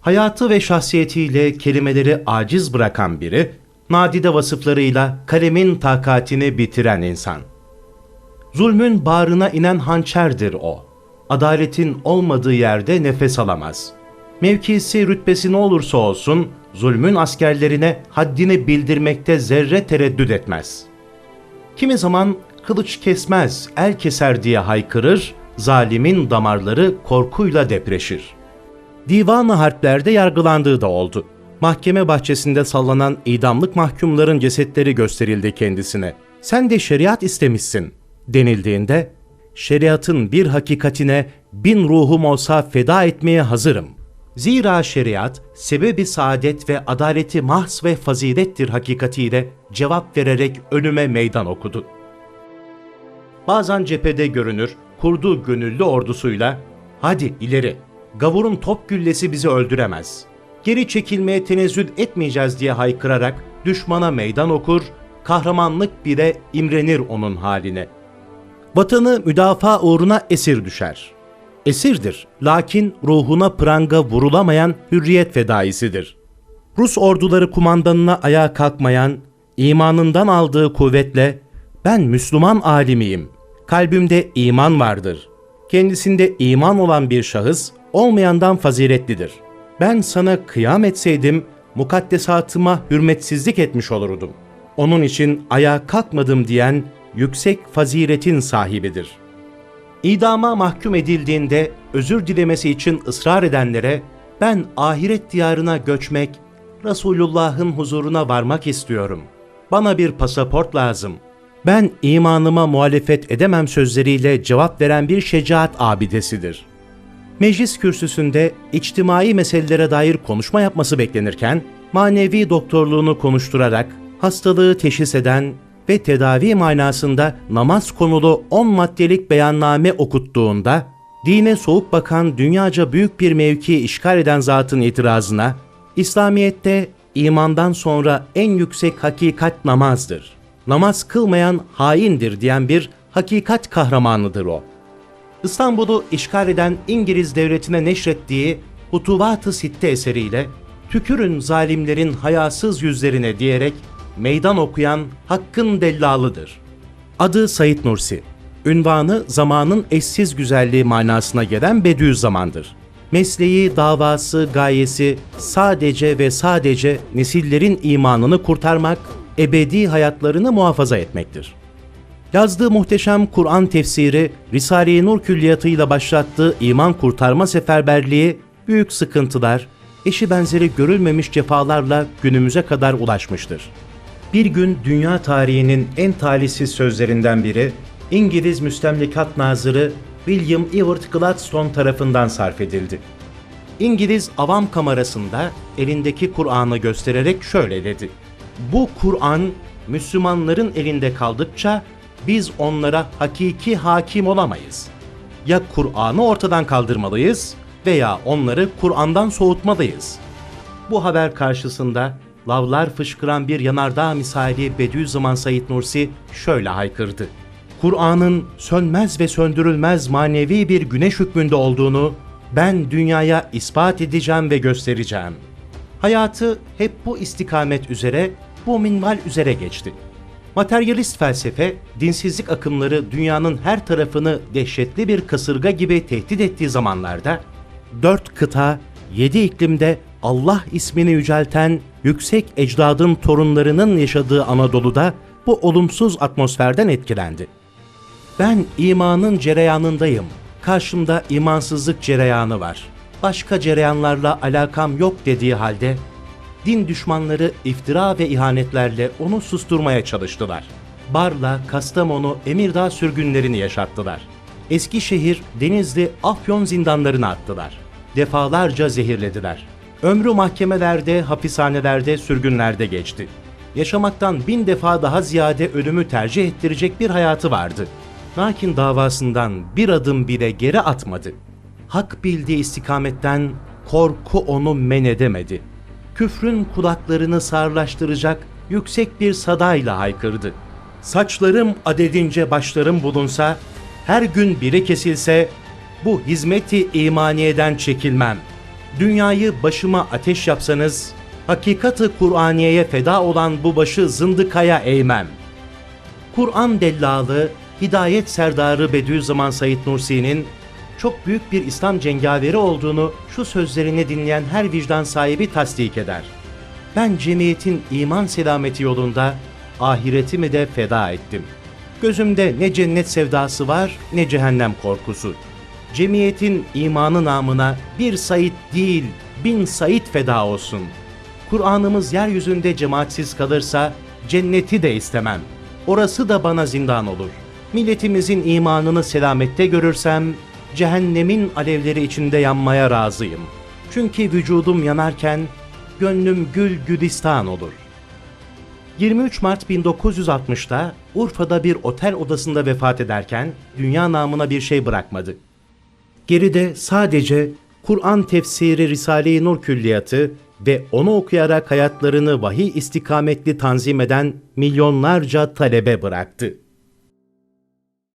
Hayatı ve şahsiyetiyle kelimeleri aciz bırakan biri, nadide vasıflarıyla kalemin takatini bitiren insan. Zulmün bağrına inen hançerdir o. Adaletin olmadığı yerde nefes alamaz. Mevkisi rütbesi ne olursa olsun, zulmün askerlerine haddini bildirmekte zerre tereddüt etmez. Kimi zaman kılıç kesmez, el keser diye haykırır, zalimin damarları korkuyla depreşir. Divan-ı harplerde yargılandığı da oldu. Mahkeme bahçesinde sallanan idamlık mahkumların cesetleri gösterildi kendisine. Sen de şeriat istemişsin denildiğinde, şeriatın bir hakikatine bin ruhum olsa feda etmeye hazırım. Zira şeriat, sebebi saadet ve adaleti mahs ve fazilettir hakikatiyle cevap vererek önüme meydan okudu. Bazen cephede görünür, kurduğu gönüllü ordusuyla, hadi ileri, gavurun top güllesi bizi öldüremez. Geri çekilmeye tenezzül etmeyeceğiz diye haykırarak düşmana meydan okur, kahramanlık bile imrenir onun haline. Vatanı müdafaa uğruna esir düşer. Esirdir, lakin ruhuna pranga vurulamayan hürriyet fedaisidir. Rus orduları kumandanına ayağa kalkmayan, imanından aldığı kuvvetle ben Müslüman alimiyim, kalbimde iman vardır. Kendisinde iman olan bir şahıs olmayandan faziletlidir. Ben sana kıyam etseydim mukaddesatıma hürmetsizlik etmiş olurdum. Onun için ayağa kalkmadım diyen yüksek faziletin sahibidir. İdama mahkum edildiğinde özür dilemesi için ısrar edenlere ben ahiret diyarına göçmek, Resulullah'ın huzuruna varmak istiyorum. Bana bir pasaport lazım. Ben imanıma muhalefet edemem sözleriyle cevap veren bir şecaat abidesidir. Meclis kürsüsünde içtimai meselelere dair konuşma yapması beklenirken, manevi doktorluğunu konuşturarak hastalığı teşhis eden ve tedavi manasında namaz konulu 10 maddelik beyanname okuttuğunda, dine soğuk bakan dünyaca büyük bir mevki işgal eden zatın itirazına, İslamiyet'te imandan sonra en yüksek hakikat namazdır. Namaz kılmayan haindir diyen bir hakikat kahramanıdır o. İstanbul'u işgal eden İngiliz devletine neşrettiği Hutuvat-ı Sitte eseriyle tükürün zalimlerin hayasız yüzlerine diyerek meydan okuyan hakkın dellalıdır. Adı Said Nursi. Ünvanı zamanın eşsiz güzelliği manasına gelen Bediüzzaman'dır. Mesleği, davası, gayesi sadece ve sadece nesillerin imanını kurtarmak, ebedi hayatlarını muhafaza etmektir. Yazdığı muhteşem Kur'an tefsiri, Risale-i Nur külliyatıyla başlattığı iman kurtarma seferberliği, büyük sıkıntılar, eşi benzeri görülmemiş cefalarla günümüze kadar ulaşmıştır. Bir gün dünya tarihinin en talihsiz sözlerinden biri, İngiliz Müstemlekat Nazırı William Ewart Gladstone tarafından sarf edildi. İngiliz avam kamerasında elindeki Kur'an'ı göstererek şöyle dedi. Bu Kur'an Müslümanların elinde kaldıkça biz onlara hakiki hakim olamayız. Ya Kur'an'ı ortadan kaldırmalıyız veya onları Kur'an'dan soğutmalıyız. Bu haber karşısında lavlar fışkıran bir yanardağ misali Bediüzzaman Said Nursi şöyle haykırdı. Kur'an'ın sönmez ve söndürülmez manevi bir güneş hükmünde olduğunu ben dünyaya ispat edeceğim ve göstereceğim. Hayatı hep bu istikamet üzere, bu minval üzere geçti. Materyalist felsefe, dinsizlik akımları dünyanın her tarafını dehşetli bir kasırga gibi tehdit ettiği zamanlarda, dört kıta, yedi iklimde Allah ismini yücelten yüksek ecdadın torunlarının yaşadığı Anadolu'da bu olumsuz atmosferden etkilendi. Ben imanın cereyanındayım. Karşımda imansızlık cereyanı var. Başka cereyanlarla alakam yok dediği halde din düşmanları iftira ve ihanetlerle onu susturmaya çalıştılar. Barla, Kastamonu, Emirdağ sürgünlerini yaşattılar. Eskişehir, Denizli, Afyon zindanlarına attılar. Defalarca zehirlediler. Ömrü mahkemelerde, hapishanelerde, sürgünlerde geçti. Yaşamaktan bin defa daha ziyade ölümü tercih ettirecek bir hayatı vardı. Lakin davasından bir adım bile geri atmadı. Hak bildiği istikametten korku onu men edemedi. Küfrün kulaklarını sarlaştıracak yüksek bir sadayla haykırdı. Saçlarım adedince başlarım bulunsa, her gün biri kesilse, bu hizmeti imaniyeden çekilmem. Dünyayı başıma ateş yapsanız, hakikati Kur'aniye'ye feda olan bu başı zındıkaya eğmem. Kur'an dellalı, hidayet serdarı Bediüzzaman Said Nursi'nin çok büyük bir İslam cengaveri olduğunu şu sözlerini dinleyen her vicdan sahibi tasdik eder. Ben cemiyetin iman selameti yolunda ahiretimi de feda ettim. Gözümde ne cennet sevdası var ne cehennem korkusu. Cemiyetin imanı namına bir Said değil bin Said feda olsun. Kur'an'ımız yeryüzünde cemaatsiz kalırsa cenneti de istemem. Orası da bana zindan olur. Milletimizin imanını selamette görürsem cehennemin alevleri içinde yanmaya razıyım. Çünkü vücudum yanarken gönlüm gül gülistan olur. 23 Mart 1960'da Urfa'da bir otel odasında vefat ederken dünya namına bir şey bırakmadı. Geride sadece Kur'an tefsiri Risale-i Nur külliyatı ve onu okuyarak hayatlarını vahiy istikametli tanzim eden milyonlarca talebe bıraktı.